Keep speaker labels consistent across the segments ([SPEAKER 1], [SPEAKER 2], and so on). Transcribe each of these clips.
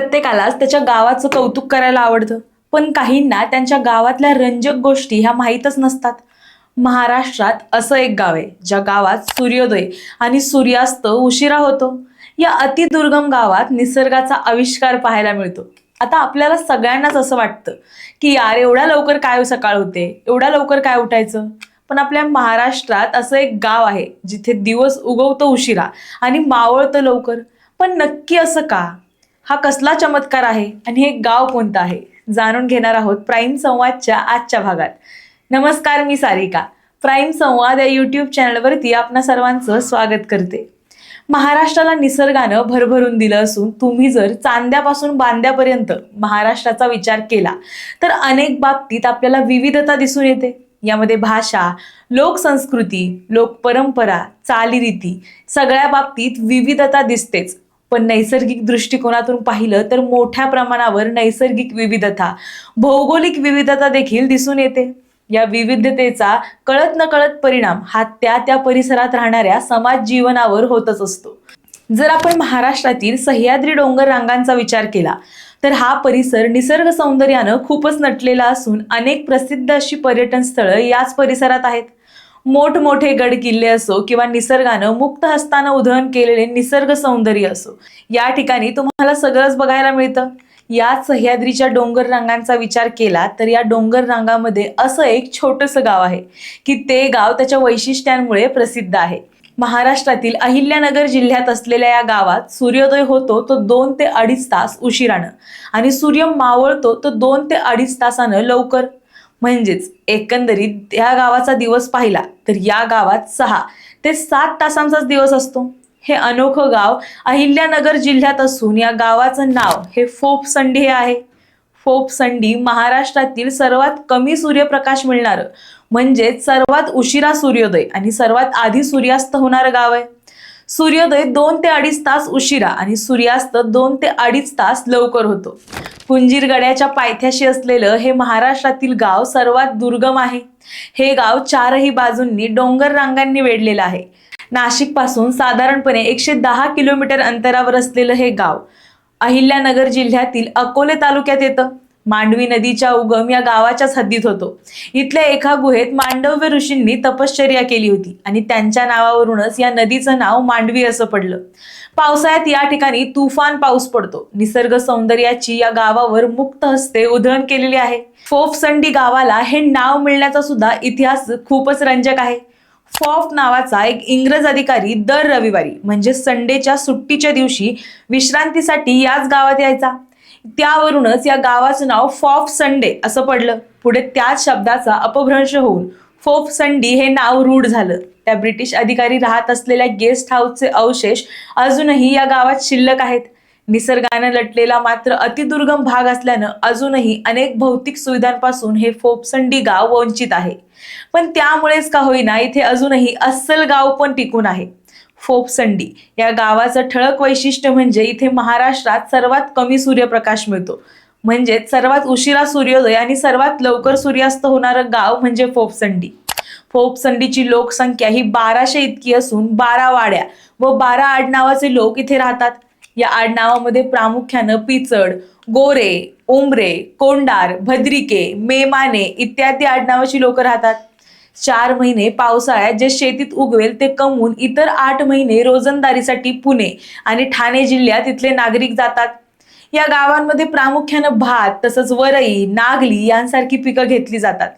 [SPEAKER 1] प्रत्येकालाच त्याच्या गावाचं कौतुक करायला आवडतं. पण काहींना त्यांच्या गावातल्या रंजक गोष्टी ह्या माहीतच नसतात. महाराष्ट्रात असं एक गाव आहे ज्या गावात सूर्योदय आणि सूर्यास्त उशिरा होतो. या अतिदुर्गम गावात निसर्गाचा आविष्कार पाहायला मिळतो. आता आपल्याला सगळ्यांनाच असं वाटतं की यार एवढ्या लवकर काय सकाळ होते एवढ्या लवकर काय उठायचं? पण आपल्या महाराष्ट्रात असं एक गाव आहे जिथे दिवस उगवतो उशिरा आणि मावळतं लवकर. पण नक्की असं का? हा कसला चमत्कार आहे आणि हे गाव कोणतं आहे? जाणून घेणार आहोत प्राईम संवादच्या आजच्या भागात. नमस्कार मी सारिका. प्राईम संवाद या यूट्यूब चॅनलवरती आपणा सर्वांचं स्वागत करते. महाराष्ट्राला निसर्गानं भरभरून दिलं असून तुम्ही जर चांद्यापासून बांद्यापर्यंत महाराष्ट्राचा विचार केला तर अनेक बाबतीत आपल्याला विविधता दिसून येते. यामध्ये भाषा लोकसंस्कृती लोकपरंपरा चालीरीती सगळ्या बाबतीत विविधता दिसतेच. पण नैसर्गिक दृष्टिकोनातून पाहिलं तर मोठ्या प्रमाणावर नैसर्गिक विविधता भौगोलिक विविधता देखील दिसून येते. या विविधतेचा कळत नकळत परिणाम हा त्या त्या परिसरात राहणाऱ्या समाज जीवनावर होतच असतो. जर आपण महाराष्ट्रातील सह्याद्री डोंगर रांगांचा विचार केला तर हा परिसर निसर्ग सौंदर्यानं खूपच नटलेला असून अनेक प्रसिद्ध अशी पर्यटन स्थळं याच परिसरात आहेत. मोठमोठे गड किल्ले असो किंवा निसर्गानं मुक्त हस्तानं उधळण केलेले निसर्ग सौंदर्य असो या ठिकाणी तुम्हाला सगळंच बघायला मिळतं. या सह्याद्रीच्या डोंगर रांगांचा विचार केला तर या डोंगर रांगामध्ये असं एक छोटंसं गाव आहे की ते गाव त्याच्या वैशिष्ट्यांमुळे प्रसिद्ध आहे. महाराष्ट्रातील अहिल्यानगर जिल्ह्यात असलेल्या या गावात सूर्योदय होतो तो दोन ते अडीच तास उशिरानं आणि सूर्य मावळतो तो दोन ते अडीच तासानं लवकर. म्हणजेच एकंदरीत त्या गावाचा दिवस पाहिला तर या गावात सहा ते सात तासांचाच दिवस असतो. हे अनोखं गाव अहिल्यानगर जिल्ह्यात असून या गावाचं नाव हे फोपसंडी हे आहे. फोपसंडी महाराष्ट्रातील सर्वात कमी सूर्यप्रकाश मिळणारं म्हणजेच सर्वात उशिरा सूर्योदय आणि सर्वात आधी सूर्यास्त होणारं गाव आहे. सूर्योदय दोन ते अडीच तास उशिरा आणि सूर्यास्त दोन ते अडीच तास लवकर होतो. कुंजीरगड्याच्या पायथ्याशी असलेलं हे महाराष्ट्रातील गाव सर्वात दुर्गम आहे. हे गाव चारही बाजूंनी डोंगर रांगांनी वेढलेलं आहे. नाशिकपासून साधारणपणे एकशे दहा किलोमीटर अंतरावर असलेलं हे गाव अहिल्यानगर जिल्ह्यातील अकोले तालुक्यात येतं. मांडवी नदीच्या उगम या गावाच्याच हद्दीत होतो. इथल्या एका गुहेत मांडव्य ऋषींनी तपश्चर्या केली होती आणि त्यांच्या नावावरूनच या नदीचं नाव मांडवी असं पडलं. पावसाळ्यात या ठिकाणी तुफान पाऊस पडतो. निसर्ग सौंदर्याची या गावावर मुक्त हस्ते उधळण केलेली आहे. फोफसंडी गावाला हे नाव मिळण्याचा सुद्धा इतिहास खूपच रंजक आहे. फॉफ नावाचा एक इंग्रज अधिकारी दर रविवारी म्हणजे संडेच्या सुट्टीच्या दिवशी विश्रांतीसाठी याच गावात यायचा. त्यावरूनच या गावाचं नाव फॉफ संडे असं पडलं. पुढे त्याच शब्दाचा अपभ्रंश होऊन फोफ संडी हे नाव रूढ झालं. त्या ब्रिटिश अधिकारी राहत असलेल्या गेस्ट हाऊसचे अवशेष अजूनही या गावात शिल्लक आहेत. निसर्गानं लटलेला मात्र अतिदुर्गम भाग असल्यानं अजूनही अनेक भौतिक सुविधांपासून हे फोपसंडी गाव वंचित आहे. पण त्यामुळेच का होईना इथे अजूनही अस्सल गाव पण टिकून आहे. फोपसंडी या गावाचं ठळक वैशिष्ट्य म्हणजे इथे महाराष्ट्रात सर्वात कमी सूर्यप्रकाश मिळतो. म्हणजेच सर्वात उशिरा सूर्योदय आणि सर्वात लवकर सूर्यास्त होणारं गाव म्हणजे फोपसंडी फोपसंडीची लोकसंख्या ही बाराशे इतकी असून बारा वाड्या व बारा आडनावाचे लोक इथे राहतात. या आडनावामध्ये प्रामुख्यानं पिचड गोरे उमरे कोंडार भद्रिके मेमाने इत्यादी आडनावाची लोक राहतात. चार महिने पावसाळ्यात जे शेतीत उगवेल ते कमवून इतर आठ महिने रोजंदारीसाठी पुणे आणि ठाणे जिल्ह्यात इथले नागरिक जातात. या गावांमध्ये प्रामुख्यानं भात तसंच वरई नागली यांसारखी पिकं घेतली जातात.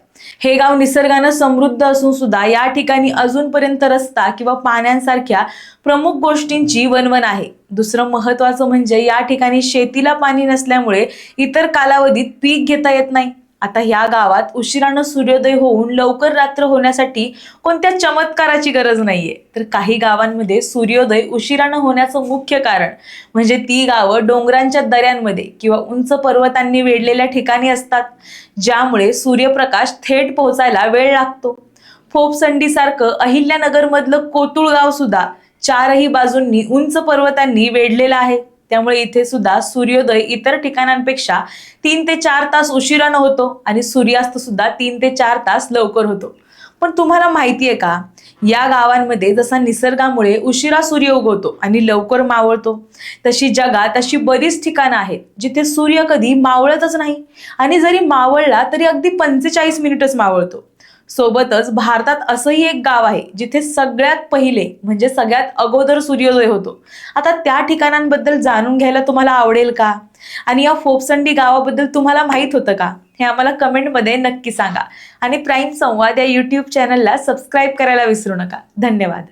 [SPEAKER 1] हे गाव निसर्गानं समृद्ध असून सुद्धा या ठिकाणी अजूनपर्यंत रस्ता किंवा पाण्यासारख्या प्रमुख गोष्टींची वनवन आहे. दुसरं महत्वाचं म्हणजे या ठिकाणी शेतीला पाणी नसल्यामुळे इतर कालावधीत पीक घेता येत नाही. आता ह्या गावात उशिरानं सूर्योदय होऊन लवकर रात्र होण्यासाठी कोणत्या चमत्काराची गरज नाहीये. तर काही गावांमध्ये सूर्योदय उशिरानं होण्याचं मुख्य कारण म्हणजे ती गावं डोंगरांच्या दऱ्यांमध्ये किंवा उंच पर्वतांनी वेढलेल्या ठिकाणी असतात ज्यामुळे सूर्यप्रकाश थेट पोहोचायला वेळ लागतो. फोपसंडीसारखं अहिल्यानगरमधलं कोतुळ गाव सुद्धा चारही बाजूंनी उंच पर्वतांनी वेढलेलं आहे. त्यामुळे इथे सुद्धा सूर्योदय इतर ठिकाणांपेक्षा तीन ते चार तास उशिरानं होतो आणि सूर्यास्त सुद्धा तीन ते चार तास लवकर होतो. पण तुम्हाला माहिती आहे का? या गावांमध्ये जसा निसर्गामुळे उशिरा सूर्य उगवतो आणि लवकर मावळतो तशी जगात अशी बरीच ठिकाणं आहेत जिथे सूर्य कधी मावळतच नाही आणि जरी मावळला तरी अगदी पंचेचाळीस मिनिटच मावळतो. सोबतच भारतात असंही एक गाव आहे जिथे सगळ्यात पहिले म्हणजे सगळ्यात अगोदर सूर्योदय होतो. आता त्या ठिकाणांबद्दल जाणून घ्यायला तुम्हाला आवडेल का? आणि या फोपसंडी गावाबद्दल तुम्हाला माहीत होतं का? हे आम्हाला कमेंटमध्ये नक्की सांगा. आणि प्राईम संवाद या यूट्यूब चॅनलला सबस्क्राईब करायला विसरू नका. धन्यवाद.